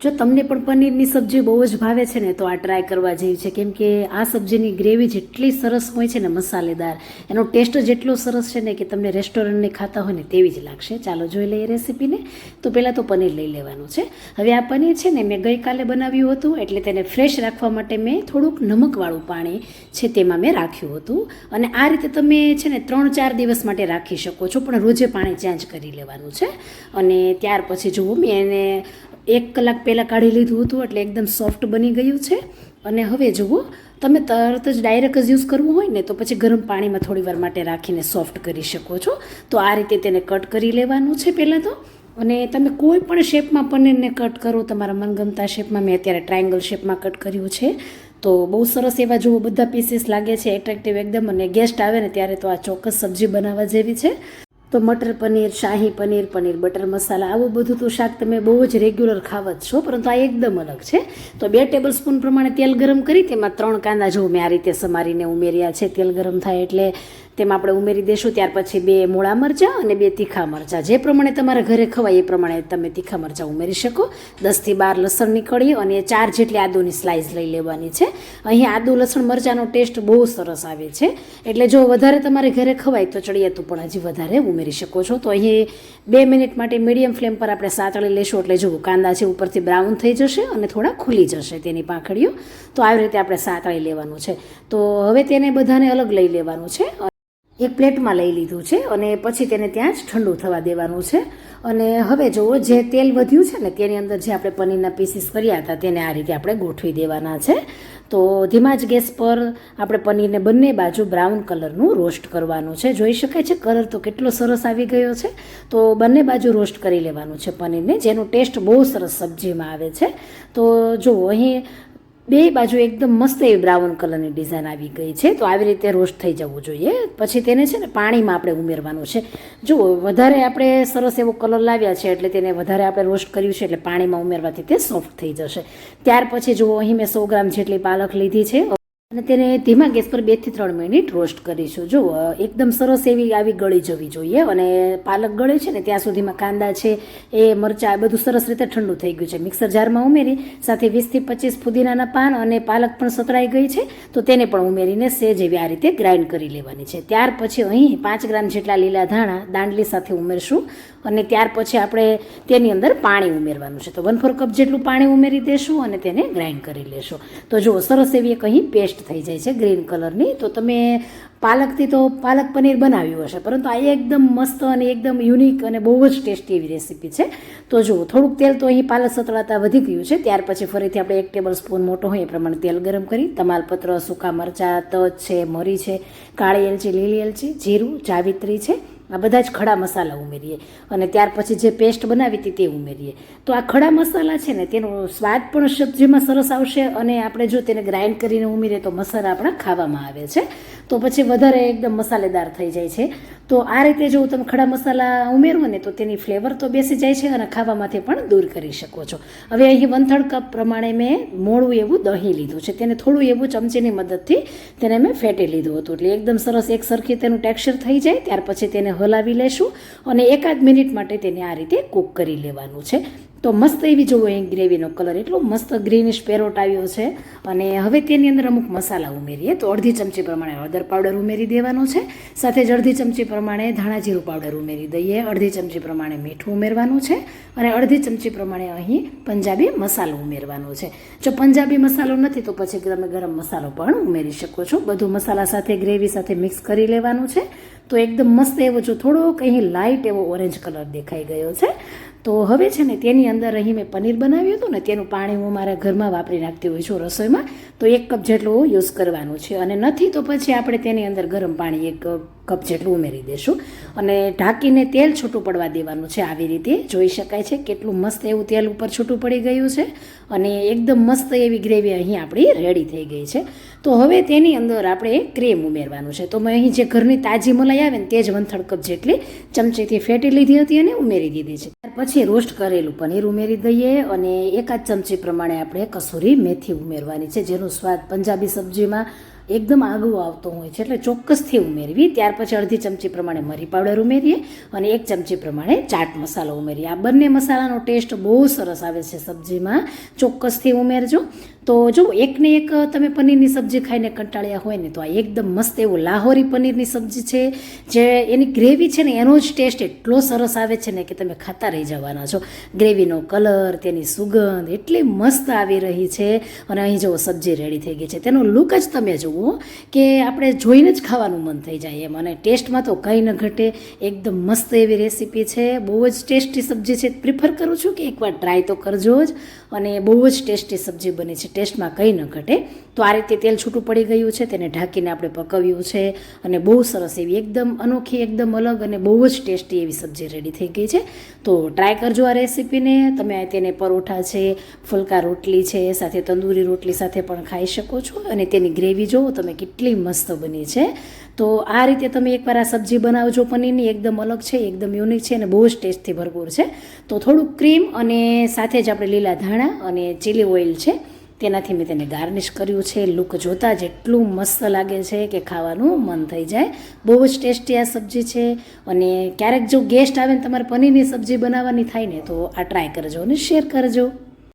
જો તમને પણ પનીરની સબ્જી બહુ જ ભાવે છે ને, તો આ ટ્રાય કરવા જેવી છે. કેમ કે આ સબ્જીની ગ્રેવી જેટલી સરસ હોય છે ને મસાલેદાર, એનો ટેસ્ટ જેટલો સરસ છે ને કે તમને રેસ્ટોરન્ટને ખાતા હોય ને તેવી જ લાગશે. ચાલો જોઈ લઈએ રેસીપીને તો પહેલાં તો પનીર લઈ લેવાનું છે. હવે આ પનીર છે ને મેં ગઈકાલે બનાવ્યું હતું, એટલે તેને ફ્રેશ રાખવા માટે મેં થોડુંક નમકવાળું પાણી છે તેમાં મેં રાખ્યું હતું. અને આ રીતે તમે છે ને ત્રણ ચાર દિવસ માટે રાખી શકો છો, પણ રોજે પાણી ચેન્જ કરી લેવાનું છે. અને ત્યાર પછી જુઓ મેં એને એક કલાક પહેલાં કાઢી લીધું હતું એટલે એકદમ સોફ્ટ બની ગયું છે. અને હવે જુઓ, તમે તરત જ ડાયરેક્ટ જ યુઝ કરવું હોય ને તો પછી ગરમ પાણીમાં થોડી વાર માટે રાખીને સોફ્ટ કરી શકો છો. તો આ રીતે તેને કટ કરી લેવાનું છે પહેલાં તો. અને તમે કોઈ પણ શેપમાં પનીરને કટ કરો, તમારા મનગમતા શેપમાં મેં અત્યારે ટ્રાયંગલ શેપમાં કટ કર્યું છે. તો બહુ સરસ એવા જુઓ, બધા પીસીસ લાગે છે એટ્રેક્ટિવ એકદમ. અને ગેસ્ટ આવે ને ત્યારે તો આ ચોક્કસ સબ્જી બનાવવા જેવી છે. તો મટર પનીર, શાહી પનીર પનીર બટર મસાલા, આવું બધું તો શાક તમે બહુ જ રેગ્યુલર ખાવ જ છો, પરંતુ આ એકદમ અલગ છે. તો બે ટેબલ સ્પૂન પ્રમાણે તેલ ગરમ કરી, તેમાં ત્રણ કાંદા જો મેં આ રીતે સમારીને ઉમેર્યા છે, તેલ ગરમ થાય એટલે તેમાં આપણે ઉમેરી દેશું, ત્યાર પછી બે મૂળા મરચાં અને બે તીખા મરચાં. જે પ્રમાણે તમારા ઘરે ખવાય એ પ્રમાણે તમે તીખા મરચાં ઉમેરી શકો. દસથી બાર લસણની કળી અને ચાર જેટલી આદુની સ્લાઇસ લઈ લેવાની છે. અહીં આદુ, લસણ, મરચાંનો ટેસ્ટ બહુ સરસ આવે છે. એટલે જો વધારે તમારે ઘરે ખવાય તો ચડિયાતું પણ હજી વધારે ઉમેરી શકો છો. તો અહીં બે મિનિટ માટે મીડિયમ ફ્લેમ પર આપણે સાતળી લેશું. એટલે જુઓ, કાંદા છે, ઉપરથી બ્રાઉન થઈ જશે અને થોડા ખુલી જશે તેની પાંખડીઓ. તો આવી રીતે આપણે સાતળી લેવાનું છે. તો હવે તેને બધાને અલગ લઈ લેવાનું છે. એક પ્લેટમાં લઈ લીધું છે અને પછી તેને ત્યાં જ ઠંડુ થવા દેવાનું છે. અને હવે જુઓ, જે તેલ વધ્યું છે ને તેની અંદર જે આપણે પનીરના પીસીસ કર્યા હતા તેને આ રીતે આપણે ગોઠવી દેવાના છે. તો ધીમા જ ગેસ પર આપણે પનીરને બંને બાજુ બ્રાઉન કલરનું રોસ્ટ કરવાનું છે. જોઈ શકાય છે કલર તો કેટલો સરસ આવી ગયો છે. તો બંને બાજુ રોસ્ટ કરી લેવાનું છે પનીરને, જેનું ટેસ્ટ બહુ સરસ સબ્જીમાં આવે છે. તો જુઓ, અહીં બે બાજુ એકદમ મસ્ત એવી બ્રાઉન કલરની ડિઝાઇન આવી ગઈ છે. તો આવી રીતે રોસ્ટ થઈ જવું જોઈએ. પછી તેને છે ને પાણીમાં આપણે ઉમેરવાનું છે. જુઓ વધારે આપણે સરસ એવો કલર લાવ્યા છે એટલે તેને વધારે આપણે રોસ્ટ કર્યું છે એટલે પાણીમાં ઉમેરવાથી તે સોફ્ટ થઈ જશે. ત્યાર પછી જુઓ, અહીં મેં સો ગ્રામ જેટલી પાલક લીધી છે. અને તેને ધીમા ગેસ પર બેથી ત્રણ મિનિટ રોસ્ટ કરીશું. જુઓ એકદમ સરસ એવી આવી ગળી જવી જોઈએ અને પાલક ગળે છે ને, ત્યાં સુધીમાં કાંદા છે, એ, મરચાં, એ બધું સરસ રીતે ઠંડુ થઈ ગયું છે. મિક્સર જારમાં ઉમેરી, સાથે વીસથી પચીસ ફુદીનાના પાન અને પાલક પણ સતરાઈ ગઈ છે, તો તેને પણ ઉમેરીને સેજ એવી આ રીતે ગ્રાઇન્ડ કરી લેવાની છે. ત્યાર પછી અહીં પાંચ ગ્રામ જેટલા લીલા ધાણા દાંડલી સાથે ઉમેરશું. અને ત્યાર પછી આપણે તેની અંદર પાણી ઉમેરવાનું છે. તો વન ફોર કપ જેટલું પાણી ઉમેરી દેશું અને તેને ગ્રાઇન્ડ કરી લેશું. તો જુઓ, સરસ એવી એક અહીં પેસ્ટ થઈ જાય છે ગ્રીન કલરની. તો તમે પાલકથી તો પાલક પનીર બનાવ્યું હશે, પરંતુ આ એકદમ મસ્ત અને એકદમ યુનિક અને બહુ જ ટેસ્ટી એવી રેસીપી છે. તો જુઓ, થોડુંક તેલ તો અહીં પાલક સતળાતા વધી ગયું છે. ત્યાર પછી ફરીથી આપણે એક ટેબલ સ્પૂન મોટો હોય એ પ્રમાણે તેલ ગરમ કરી, તમાલપત્ર, સૂકા મરચાં, તજ છે, મરી છે, કાળી એલચી, લીલી એલચી, જીરું, જાવિત્રી છે આ બધા જ ખડા મસાલા ઉમેરીએ અને ત્યાર પછી જે પેસ્ટ બનાવી હતી તે ઉમેરીએ. તો આ ખડા મસાલા છે ને, તેનો સ્વાદ પણ સબ્જીમાં સરસ આવશે અને આપણે જો તેને ગ્રાઇન્ડ કરીને ઉમેરીએ તો મસાલા આપણા ખાવામાં આવે છે. તો પછી વધારે એકદમ મસાલેદાર થઈ જાય છે. તો આ રીતે જો તમે ખડા મસાલા ઉમેરો ને તો તેની ફ્લેવર તો બેસી જાય છે અને ખાવામાંથી પણ દૂર કરી શકો છો. હવે અહીં વન થર્ડ કપ પ્રમાણે મેં મોડું એવું દહીં લીધું છે. તેને થોડું એવું ચમચીની મદદથી તેને મેં ફેટી લીધું હતું. એટલે એકદમ સરસ એક સરખી તેનું ટેક્સચર થઈ જાય, ત્યાર પછી તેને હલાવી લેશું અને એકાદ મિનિટ માટે તેને આ રીતે કૂક કરી લેવાનું છે. તો મસ્ત એવી જોવો અહીં ગ્રેવીનો કલર, એટલો મસ્ત ગ્રીનિશ પેરોટ આવ્યો છે. અને હવે તેની અંદર અમુક મસાલા ઉમેરીએ. તો અડધી ચમચી પ્રમાણે હળદર પાવડર ઉમેરી દેવાનો છે. સાથે જ અડધી ચમચી પ્રમાણે ધાણા જીરું પાવડર ઉમેરી દઈએ. અડધી ચમચી પ્રમાણે મીઠું ઉમેરવાનું છે. અને અડધી ચમચી પ્રમાણે અહીં પંજાબી મસાલો ઉમેરવાનો છે. જો પંજાબી મસાલો નથી, તો પછી તમે ગરમ મસાલો પણ ઉમેરી શકો છો. બધું મસાલા સાથે, ગ્રેવી સાથે મિક્સ કરી લેવાનું છે. તો એકદમ મસ્ત એવો જો થોડોક અહીં લાઇટ એવો ઓરેન્જ કલર દેખાઈ ગયો છે. તો હવે છે ને તેની અંદર અહીં મેં પનીર બનાવ્યું હતું ને તેનું પાણી હું મારા ઘરમાં વાપરી નાખતી હોઉં છું રસોઈમાં, તો એક કપ જેટલું યુઝ કરવાનું છે. અને નથી તો પછી આપણે તેની અંદર ગરમ પાણી એક કપ જેટલું ઉમેરી દેશું. અને ઢાંકીને તેલ છૂટું પડવા દેવાનું છે આવી રીતે. જોઈ શકાય છે કેટલું મસ્ત એવું તેલ ઉપર છૂટું પડી ગયું છે. અને એકદમ મસ્ત એવી ગ્રેવી અહીં આપણી રેડી થઈ ગઈ છે. તો હવે તેની અંદર આપણે ક્રીમ ઉમેરવાનું છે. તો મેં અહીં જે ઘરની તાજી મલાઈ આવે ને તે જ વંથળ કપ જેટલી ચમચીથી ફેટી લીધી હતી અને ઉમેરી દીધી છે. ત્યાર પછી રોસ્ટ કરેલું પનીર ઉમેરી દઈએ અને એકાદ ચમચી પ્રમાણે આપણે કસૂરી મેથી ઉમેરવાની છે. જેનો સ્વાદ પંજાબી સબ્જીમાં એકદમ આગવું આવતો હોય છે. એટલે ચોક્કસથી ઉમેરવી. ત્યાર પછી અડધી ચમચી પ્રમાણે મરી પાવડર ઉમેરીએ અને એક ચમચી પ્રમાણે ચાટ મસાલો ઉમેરીએ. આ બંને મસાલાનો ટેસ્ટ બહુ સરસ આવે છે સબ્જીમાં. ચોક્કસથી ઉમેરજો. તો જો એકને એક તમે પનીરની સબ્જી ખાઈને કંટાળ્યા હોય ને, તો આ એકદમ મસ્ત એવું લાહોરી પનીરની સબ્જી છે, જે એની ગ્રેવી છે ને, એનો જ ટેસ્ટ એટલો સરસ આવે છે ને કે તમે ખાતા રહી જવાના છો. ગ્રેવીનો કલર, તેની સુગંધ, એટલી મસ્ત આવી રહી છે. અને અહીં જો સબ્જી રેડી થઈ ગઈ છે, તેનો લુક જ તમે જુઓ. કે આપણે જોઈને જ ખાવાનું મન થઈ જાય એમ. અને ટેસ્ટમાં તો કંઈ ન ઘટે. એકદમ મસ્ત એવી રેસીપી છે. બહુ જ ટેસ્ટી સબ્જી છે. પ્રિફર કરું છું કે એકવાર ટ્રાય તો કરજો જ. અને બહુ જ ટેસ્ટી સબ્જી બની છે. ટેસ્ટમાં કંઈ ન ઘટે. તો આ રીતે તેલ છૂટું પડી ગયું છે. તેને ઢાંકીને આપણે પકવ્યું છે. અને બહુ સરસ એવી એકદમ અનોખી, એકદમ અલગ અને બહુ જ ટેસ્ટી એવી સબ્જી રેડી થઈ ગઈ છે. તો ટ્રાય કરજો આ રેસીપીને. તમે તેને પરોઠા છે, ફુલકા રોટલી છે, સાથે તંદૂરી રોટલી સાથે પણ ખાઈ શકો છો. અને તેની ગ્રેવી જુઓ તમે કેટલી મસ્ત બની છે. તો આ રીતે તમે એકવાર આ સબ્જી બનાવજો પનીરની, એકદમ અલગ છે, એકદમ યુનિક છે અને બહુ જ ટેસ્ટથી ભરપૂર છે. તો થોડુંક ક્રીમ અને સાથે જ આપણે લીલા ધાણા અને ચીલી ઓઇલ છે. તેનાથી મેં તેને ગાર્નિશ કર્યું છે. લુક જોતાં જ એટલું મસ્ત લાગે છે કે ખાવાનું મન થઈ જાય. બહુ જ ટેસ્ટી આ સબ્જી છે અને ક્યારેક જો ગેસ્ટ આવે ને તમારે પનીરની સબ્જી બનાવવાની થાય ને તો આ ટ્રાય કરજો અને શેર કરજો.